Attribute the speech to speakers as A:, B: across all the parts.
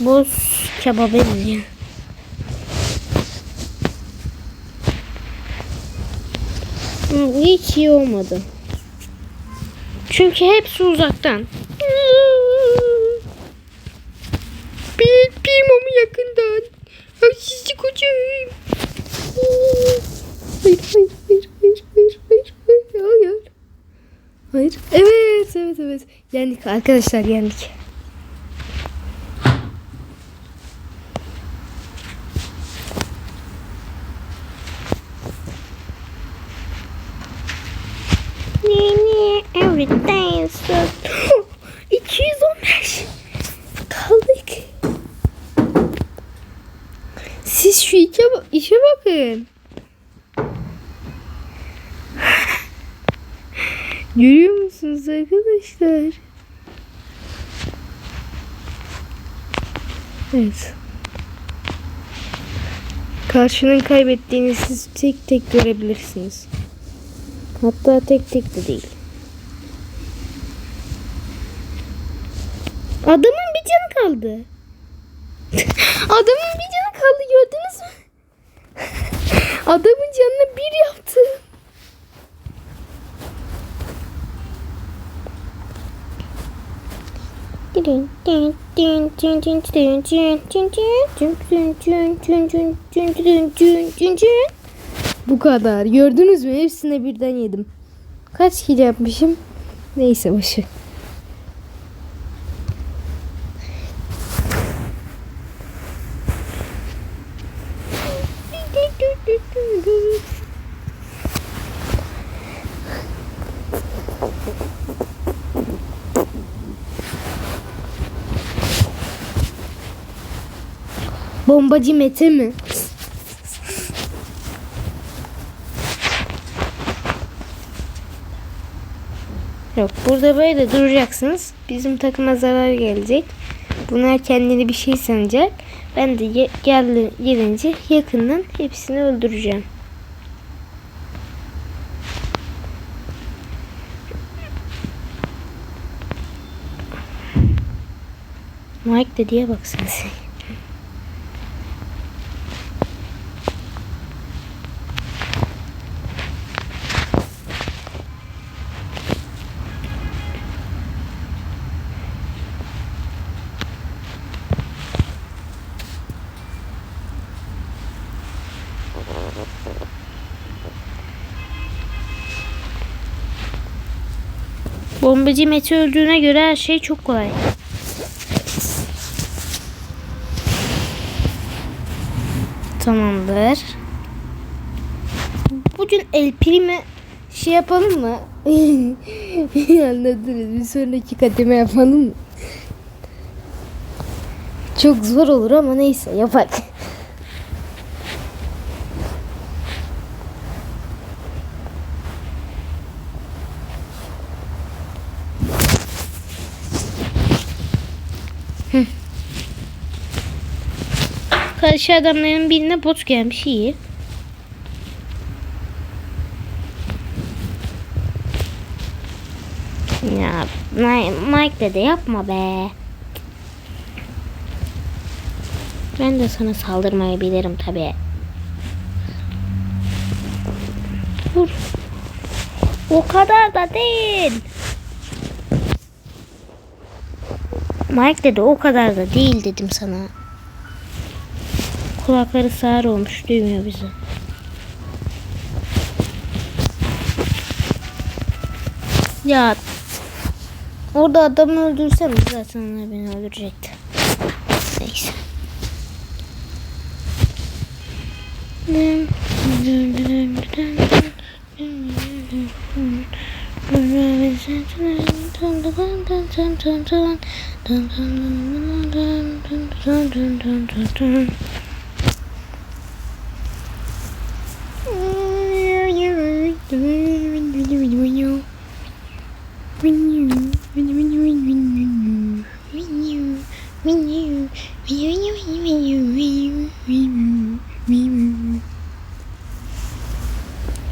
A: Boz kebabı. Hı, Hiç iyi olmadı. Çünkü hepsi uzaktan. Bir Pimo'mu yakından. Ay sizi kocayım. Hayır, hayır, hayır, hayır, hayır, hayır, hayır, hayır. Hayır. Evet, evet, evet. Yendik arkadaşlar, yendik. İs so... 215 kaldık. Siz şu işe, işe bakın. Görüyor musunuz arkadaşlar? Evet. Karşının kaybettiğini siz tek tek görebilirsiniz. Hatta tek tek de değil. Adamın bir canı kaldı. Adamın bir canı kaldı gördünüz mü? Adamın canını bir yaptı. Bu kadar. Gördünüz mü? Hepsine birden yedim. Kaç kilo yapmışım? Neyse başı. Bombacı Mete mi? Yok burada böyle duracaksınız. Bizim takıma zarar gelecek. Bunlar kendini bir şey sanacak. Ben de geldi, gelince yakından hepsini öldüreceğim. Mike dediye bak sen sen. Bombacı Mete öldüğüne göre her şey çok kolay. Tamamdır. Bugün El Prime şey yapalım mı? Anladınız. Bir sonraki kademe yapalım mı? Çok zor olur ama neyse yapak. Karşı adamların birine bot gelmiş iyi. Ya Mi- Mike dede yapma be. Ben de sana saldırmayı bilirim tabi. Dur. O kadar da değil. Mike dedi o kadar da değil dedim sana. Kulakları sağır olmuş duymuyor bizi. Ya orada adamı öldürsem zaten onlar beni öldürecekti. Neyse.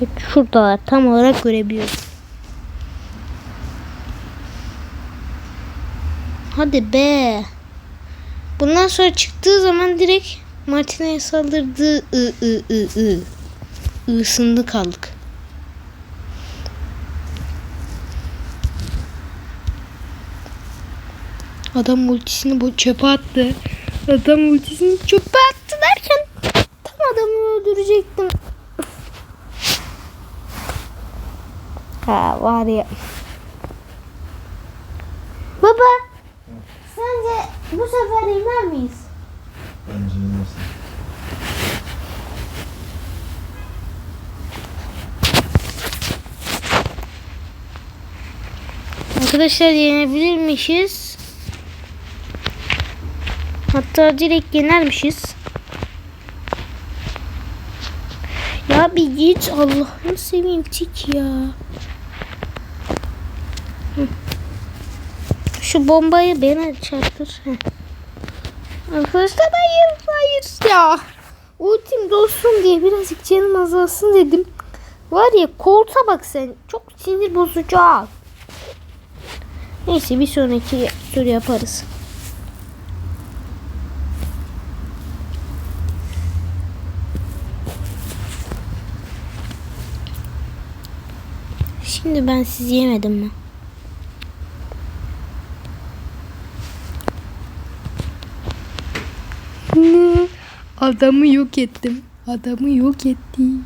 A: Hep şuradalar tam olarak görebiliyorum. Hadi be. Bundan sonra çıktığı zaman direkt Martina'ya saldırdığı ı ı ı ı. Isındı kaldık. Adam ultisini bu çöpe attı. Adam ultisini çöpe attı derken tam adamı öldürecektim. Ha var ya. Baba sence bu sefer iner miyiz?
B: Bence yenersin.
A: Arkadaşlar yenebilirmişiz. Hatta direkt yenermişiz. Ya bir git Allah'ını seveyim tik ya. Şu bombayı bana çarptır. Arkadaşlar hayır hayır ya. Ultim dolsun diye birazcık canım azalsın dedim. Var ya kolta bak sen. Çok sinir bozucu. ha. Neyse bir sonraki tur yaparız. Şimdi ben sizi yemedim mi? Adamı yok ettim. Adamı yok ettim.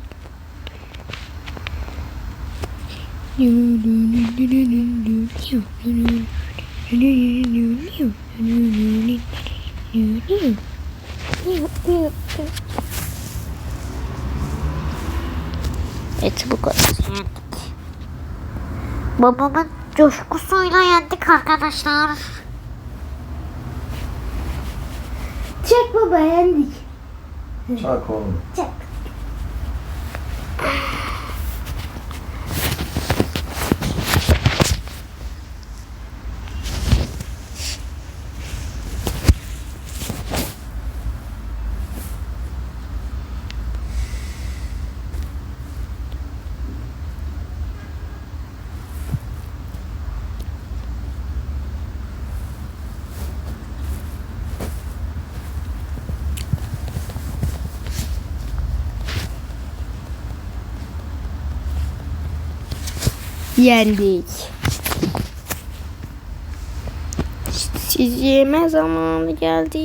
A: Evet bu kadar yendik. Babamın coşkusuyla yendik arkadaşlar. Çek baba yendik.
B: Çak oğlum.
A: Çek. Yendik. Siz yeme zamanı geldi.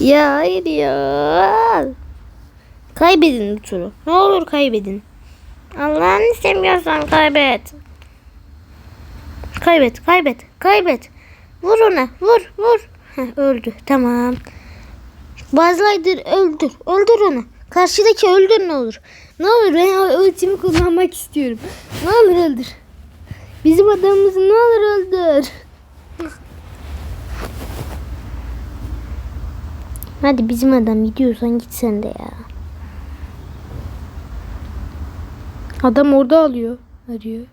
A: Ya hayır ya. Kaybedin bu turu. Ne olur kaybedin. Allah'ını istemiyorsan kaybet. Kaybet, kaybet, kaybet. Vur ona, vur, vur. Heh, öldü, tamam. Bazılaydır öldür. Öldür onu. Karşıdaki öldür ne olur. Ne olur ben ultimi kullanmak istiyorum. Ne olur öldür. Bizim adamımızı ne olur öldür. Hadi bizim adam gidiyorsan git sen de ya. Adam orada alıyor. Arıyor.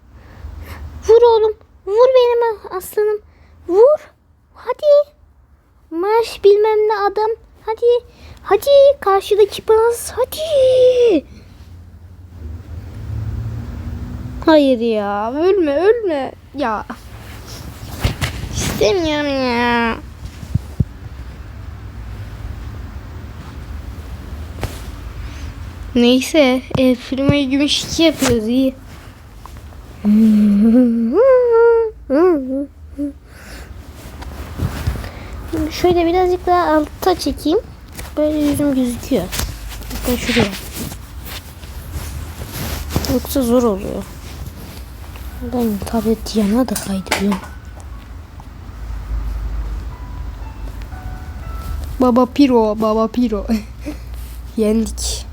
A: Vur oğlum. Vur benim aslanım. Vur. Hadi. Marş bilmem ne adam. Hadi. Hadi karşıdaki bas. Hadi. Hayır ya. Ölme ölme. Ya. İstemiyorum ya. Neyse. E, firmayı gümüş iki yapıyoruz iyi. Şöyle birazcık daha alta çekeyim. Böyle yüzüm gözüküyor. Bakın şuraya. Yoksa zor oluyor. Ben tablet yana da kaydırıyorum. Baba Piro, Baba Piro. Yendik.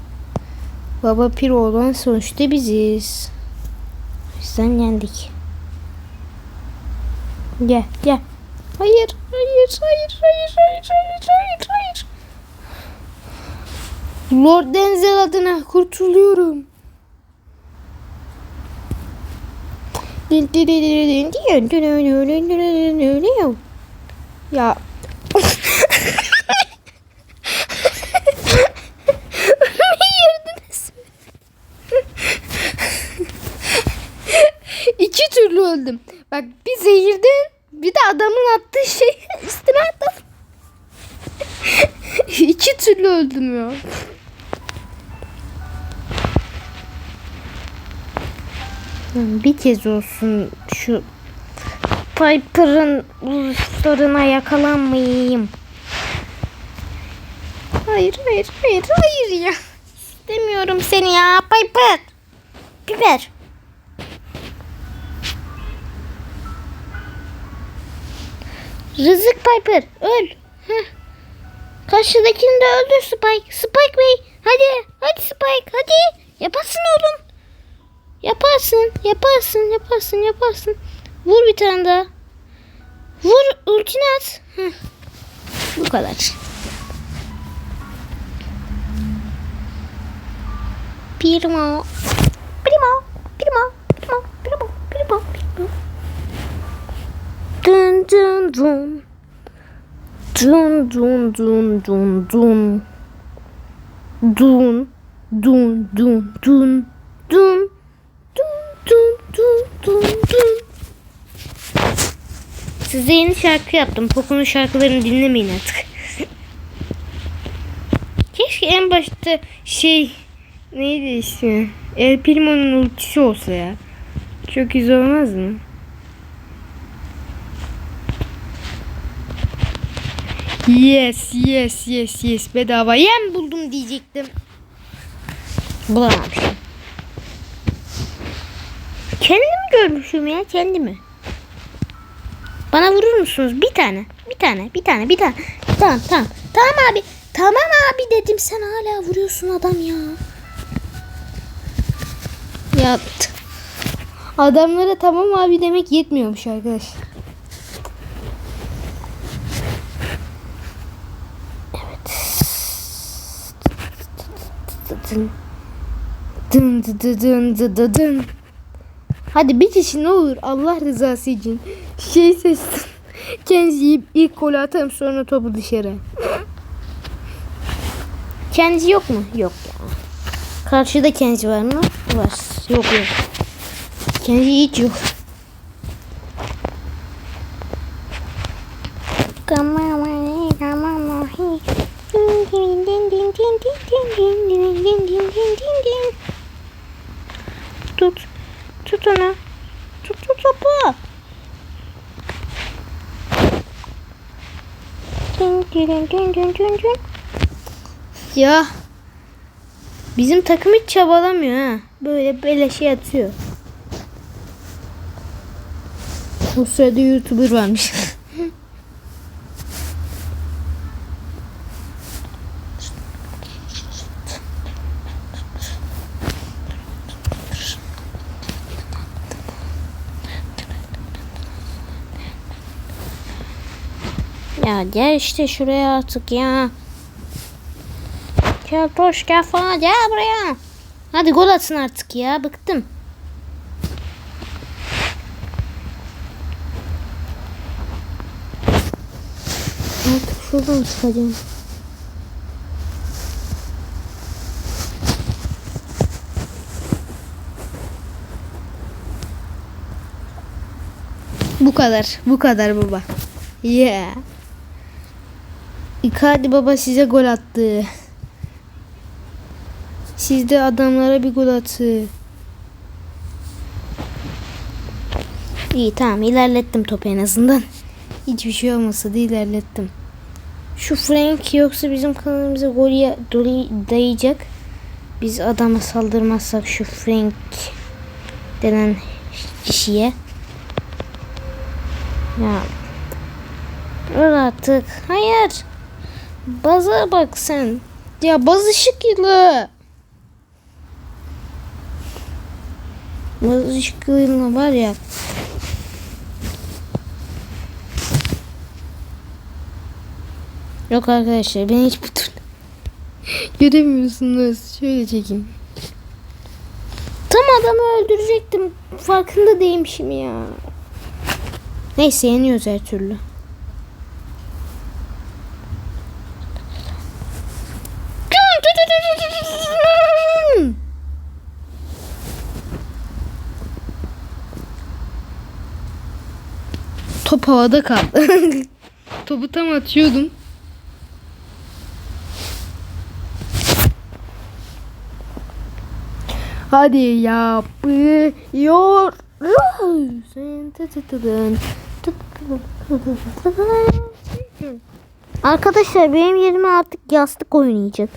A: Baba Piro olan sonuçta biziz. O yüzden yendik. Gel, gel. Hayır, hayır, hayır, hayır, hayır, hayır, hayır, hayır. Lord Denzel adına kurtuluyorum. Ya. İki türlü öldüm. Bak bir zehirden bir de adamın attığı şey üstüne attım. İki türlü öldüm ya. Lan Bir kez olsun şu Piper'ın vuruşlarına yakalanmayayım. Hayır hayır hayır hayır ya. İstemiyorum seni ya Piper. Biber. Rızık Piper öl. Heh. Karşıdakini de öldür Spike. Spike Bey hadi hadi Spike hadi. Yaparsın oğlum. Yaparsın yaparsın yaparsın yaparsın. Vur bir tane daha. Vur ultini at. Heh. Bu kadar. Primo. Primo. Primo. Primo. Primo. Dun dun dun. Dun dun dun dun dun. Dun dun dun dun dun. Dun dun dun dun dun. Size yeni şarkı yaptım. Poco'nun şarkılarını dinlemeyin artık. Keşke en başta şey neydi ismi? El Primo'nun ultisi olsa ya. Çok güzel olmaz mı? Yes, yes, yes, yes. Bedava yem buldum diyecektim. Bulamamışım. Kendimi görmüşüm ya, kendimi. Bana vurur musunuz? Bir tane, bir tane, bir tane, bir tane. Tamam, tamam. Tamam abi. Tamam abi dedim. Sen hala vuruyorsun adam ya. Ya t- adamlara tamam abi demek yetmiyormuş arkadaşlar. Dın dın dın dın dın dın dın. Hadi bir kişi ne olur Allah rızası için şey seçtim. Kenzi'yi ilk gol atarım sonra topu dışarı. Kenzi yok mu? Yok ya. Karşıda Kenzi var mı? Var. Yok yok. Kenzi hiç yok. Come Ya. Bizim takım hiç çabalamıyor ha. Böyle beleşe atıyor. O sırada YouTuber varmış. Ya gel işte şuraya artık ya. Gel toş gel falan gel buraya. Hadi gol atsın artık ya bıktım. Artık şuradan çıkacağım. Bu kadar. Bu kadar baba. Yeah. Icardi baba size gol attı. Siz de adamlara bir gol attı. İyi tamam ilerlettim topu en azından. Hiçbir şey olmasa da ilerlettim. Şu Frank yoksa bizim kanalımıza gol dayayacak. Biz adama saldırmazsak şu Frank denen kişiye. Ya Öl artık. Hayır. Baza bak sen. Ya baz ışık yılı. Yılı var ya. Yok arkadaşlar ben hiç türlü göremiyorsunuz. Şöyle çekeyim. Tam adamı öldürecektim. Farkında değilmişim ya. Neyse yeniyoruz her türlü. Top havada kaldı. Topu tam atıyordum. Hadi yapıyoruz.
C: Arkadaşlar benim yerime artık yastık oynayacak.